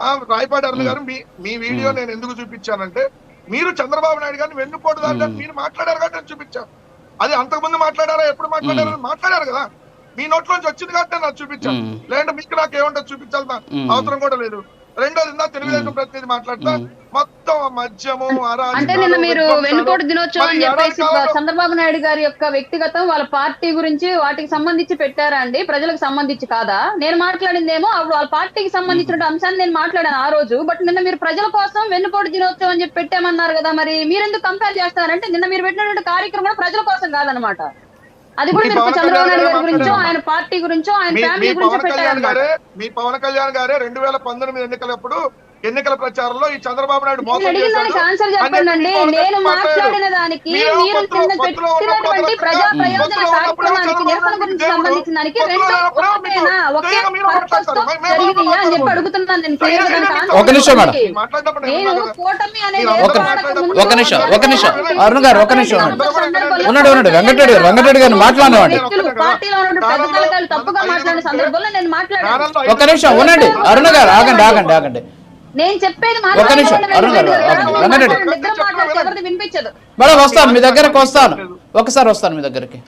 ఆ, రాయపాటి అరుణ్ గారు మీ మీ వీడియో నేను ఎందుకు చూపించానంటే మీరు చంద్రబాబు నాయుడు గారిని వెన్నుపోటు దాంట్లో మీరు మాట్లాడారు కాబట్టి నేను చూపించాను. అది అంతకుముందు మాట్లాడారా ఎప్పుడు మాట్లాడారు మాట్లాడారు కదా. మీ నోట్లోంచి వచ్చింది కాబట్టి నేను చూపించాను. లేదంటే మీకు నాకు ఏముంటుంది చూపించాల్సిన మ్మ్. అవసరం కూడా లేదు. రెండోది తెలుగుదేశం ప్రతినిధి మాట్లాడతా. మొత్తం మద్యము అంటే నిన్న మీరు వెన్నుపోటు దినోత్సవం అని చెప్పేసి చంద్రబాబు నాయుడు గారి యొక్క వ్యక్తిగతం వాళ్ళ పార్టీ గురించి వాటికి సంబంధించి పెట్టారా అండి? ప్రజలకు సంబంధించి కాదా? నేను మాట్లాడిందేమో అప్పుడు వాళ్ళ పార్టీకి సంబంధించిన అంశాన్ని నేను మాట్లాడాను ఆ రోజు. బట్ నిన్న మీరు ప్రజల కోసం వెన్నుపోటు దినోత్సవం అని చెప్పి పెట్టామన్నారు కదా మరి మీరెందుకు కంపేర్ చేస్తారంటే నిన్న మీరు పెట్టినటువంటి కార్యక్రమం కూడా ప్రజల కోసం కాదనమాట. అది కూడా చంద్రబాబు నాయుడు గారి గురించో. ఆయన పార్టీ గురించో ఆయన ఫ్యామిలీ గురించో పవన్ కళ్యాణ్ పెట్టారన్నమాట గారే మీ పవన్ కళ్యాణ్ గారే రెండు వేల పంతొమ్మిది ఎన్నికలప్పుడు ఎన్నికల ప్రచారంలో ఈ చంద్రబాబు నాయుడు మోసం ఒకే నిమిషం మేడం. ఒక- నిమిషం, ఒక నిమిషం. అరుణ్ గారు, ఒక నిమిషం ఉండండి, ఉండండి. వెంకటరెడ్డి గారు, వెంకటరెడ్డి గారిని మాట్లాడనివ్వండి. వ్యక్తులు పార్టీలో ఉన్నటువంటి పెద్ద తలకాయలు తప్పుగా మాట్లాడిన సందర్భంలో నేను మాట్లాడాను ఛానల్లో ఒక నిమిషం ఉండండి అరుణ గారు ఆగండి ఆగండి ఆగండి నేను చెప్పేది మేడం వస్తాను మీ దగ్గరకు వస్తాను. ఒకసారి వస్తాను మీ దగ్గరికి.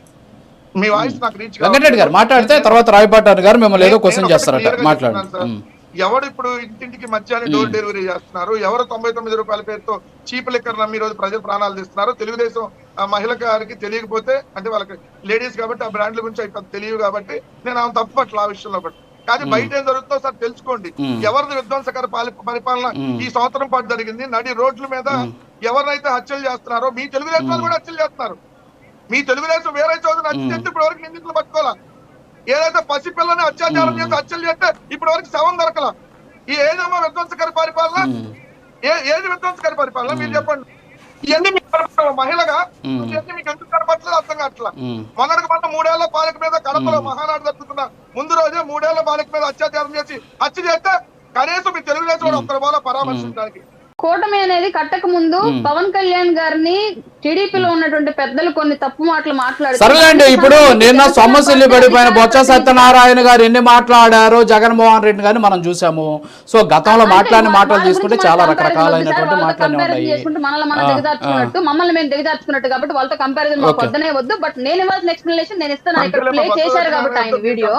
మీ వాయిస్ నాకు రీచ్ వెంకటరెడ్డి గారు మాట్లాడితే తర్వాత రాయపాటి గారు మిమ్మల్ని ఏదో క్వశ్చన్ చేస్తారట. మాట్లాడండి. ఉమ్. ఎవడు ఇప్పుడు ఇంటింటికి మధ్యాహ్నం డోర్ డెలివరీ చేస్తున్నారు? ఎవరు తొంభై తొమ్మిది రూపాయల పేరుతో చీప్ లెక్కర్ నమ్మి ఈ రోజు ప్రజలు ప్రాణాలు తీస్తున్నారు? తెలుగుదేశం ఆ మహిళ గారికి తెలియకపోతే అంటే వాళ్ళకి లేడీస్ కాబట్టి ఆ బ్రాండ్ల గురించి అవి తెలియదు కాబట్టి నేను ఆమె తప్పు పట్ల ఆ విషయంలో పట్ల కానీ బయట ఏం జరుగుతుందో సార్ తెలుసుకోండి. ఎవరిది విధ్వంసకర పాలి- పరిపాలన. ఈ సంవత్సరం పాటు జరిగింది. నడి రోడ్ల మీద ఎవరినైతే హత్యలు చేస్తున్నారో మీ తెలుగుదేశం వాళ్ళు కూడా హత్యలు చేస్తున్నారు. మీ తెలుగుదేశం వేరే చోదన హత్య చేస్తే ఇప్పటి వరకు నిందితులు పట్టుకోవాలా? ఏదైతే పసిపిల్లని అత్యాచారం చేసి హత్యలు చేస్తే ఇప్పటి వరకు శవం దొరకల? ఈ ఏదేమో విధ్వంసకర పరిపాలన? ఏది విధ్వంసకర పరిపాలన? మీరు చెప్పండి. ఇవన్నీ మీకు కనపడవు. మహిళగా. ఇవన్నీ మీకు ఎందుకు కనపడలేదు అర్థం కావట్లా. మొన్నటికి మొన్న మూడేళ్ళ బాలిక మీద కడపలో మహానాడు జరుపుతున్న ముందు రోజే మూడేళ్ళ బాలిక మీద అత్యాచారం చేసి హత్య చేస్తే కనీసం మీ తెలుగుదేశం ఒక్కరి వాళ్ళ పరామర్శించడానికి. కూటమి అనేది కట్టక ముందు పవన్ కళ్యాణ్ గారిని టీడీపీలో ఉన్నటువంటి పెద్దలు కొన్ని తప్పు మాటలు మాట్లాడుతూ సరేలేండి ఇప్పుడు నిన్న సొమ్మసిల్లి పడిపోయిన బొత్స సత్యనారాయణ గారు ఎన్ని మాట్లాడారో జగన్మోహన్ రెడ్డి గారిని మనం చూసాము. సో గతంలో మాట్లాడిన మాటలు తీసుకుంటే చాలా రకరకాలైనటువంటి ఉన్నాయి. చేసుకుంటూ మనల్ని మనం మమ్మల్ని మేము దిగజార్చుకున్నట్టు కాబట్టి వాళ్ళతో కంపారిజన్ మాకు. వద్దనే వద్దు. బట్ నేను ఇవ్వాల్సిన ఎక్స్ప్లెనేషన్ నేను ఇస్తాను. ఇక్కడ ప్లే చేశారు కాబట్టి ఆయన వీడియో.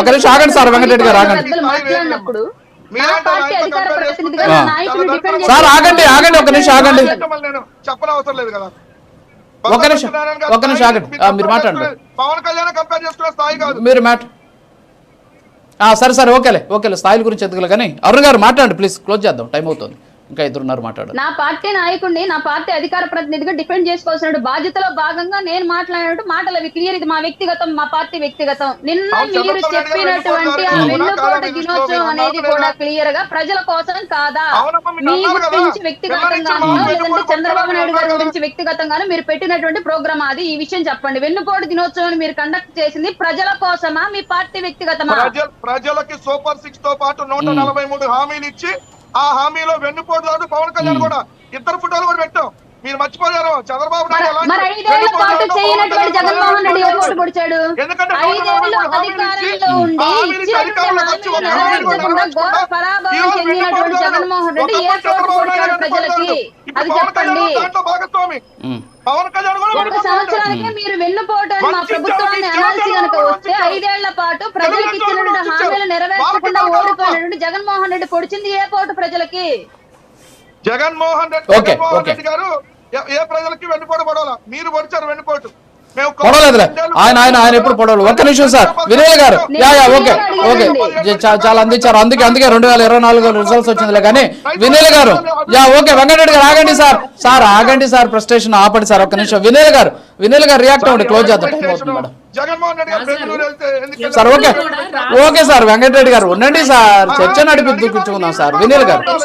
ఒక నిమిషం ఆగండి సార్, వెంకటరెడ్డి గారు మాట్లాడినప్పుడు సార్ ఆగండి ఆగండి ఒక నిమిషం ఆగండి చెప్పనవసరం లేదు కదా ఒక్క నిమిషం, ఒక్క నిమిషం ఆగండి. మీరు మాట్లాడండి. పవన్ కళ్యాణ్ కంపేర్ చేసుకునే స్థాయి కాదు మీరు మ్యాట్ ఆ, సరే సరే ఓకేలే ఓకేలే స్థాయిల గురించి ఎదుగులే కానీ అరుణ్ గారు మాట్లాడండి ప్లీజ్ క్లోజ్ చేద్దాం టైం అవుతుంది ఇంకా ఇద్దరున్నారు మాట్లాడారు నా పార్టీ నాయకుడిని నా పార్టీ అధికార ప్రతినిధిగా డిఫెండ్ చేసుకోవాల్సిన బాధ్యతలో భాగంగా నేను మాట్లాడినట్టు మాటలు అవి క్లియర్ ఇది మా వ్యక్తిగతం మా పార్టీ వ్యక్తిగతం నిన్న మీరు చంద్రబాబు నాయుడు గారు చెప్పినటువంటి ఆ. వెన్నుపోటు? దినోత్సవం అనేది కూడా? క్లియర్గా ప్రజల కోసం కాదా మీ? గురించి వ్యక్తిగతంగానో ఇచ్చిన లేదంటే చంద్రబాబు నాయుడు గారి? గురించి వ్యక్తిగతంగానో మీరు పెట్టినటువంటి ప్రోగ్రామ్ అది ఈ విషయం చెప్పండి వెన్నుపోటు దినోత్సవం మీరు కండక్ట్ చేసింది ప్రజల కోసమా మీ పార్టీ వ్యక్తిగతమా ప్రజల ప్రజలకి సూపర్ సిక్స్తో పాటు నూట నలభై మూడు హామీలు ఇచ్చి ఆ హామీలో వెన్నుపోటు పవన్ కళ్యాణ్ కూడా ఇద్దరు ఫోటోలు కూడా పెట్టాం. మీరు మర్చిపోయారు చంద్రబాబు భాగస్వామి. పవన్ కళ్యాణ్ కూడా ఒక సంవత్సరానికి మీరు వెన్నుపోటు అని మా ప్రభుత్వాన్ని అనాల్సి కనుక వస్తే ఐదేళ్ళ పాటు ప్రజలకు ఇచ్చినటువంటి హామీలు ఓడిపోయినటువంటి జగన్మోహన్ రెడ్డి పొడిచింది ఏ పోటు ప్రజలకి? Jaganmohan Reddy okay, Jaganmohan okay. Reddy గారు ఏ- ప్రజలకి వెన్నుపోటు పడవాలా? మీరు పొడిచారు వెన్నుపోటు. పొడవలేదులే. ఆయన ఆయన ఆయన ఎప్పుడు పొడవలేదు ఒక్క నిమిషం సార్. వినయ్ గారు. Yeah yeah okay okay. చాలా అందించారు. అందుకే అందుకే రెండు వేల ఇరవై నాలుగు రిజల్ట్స్ వచ్చిందిలే. కానీ వినయ్ గారు యా ఓకే. వెంకటరెడ్డి గారు ఆగండి సార్. సార్ ఆగండి సార్. ప్రెస్టేషన్ ఆపండి సార్. ఒక్క నిమిషం. వినయ్ గారు వినయ్ గారు రియాక్ట్ అవ్వండి. క్లోజ్ చేద్దాం. టైం అవుతుంది madam sir okay. Okay sir. Venkatareddy గారు ఉండండి సార్. చర్చ నడిపి దుఃఖించుకుందాం సార్. వినయ్ గారు.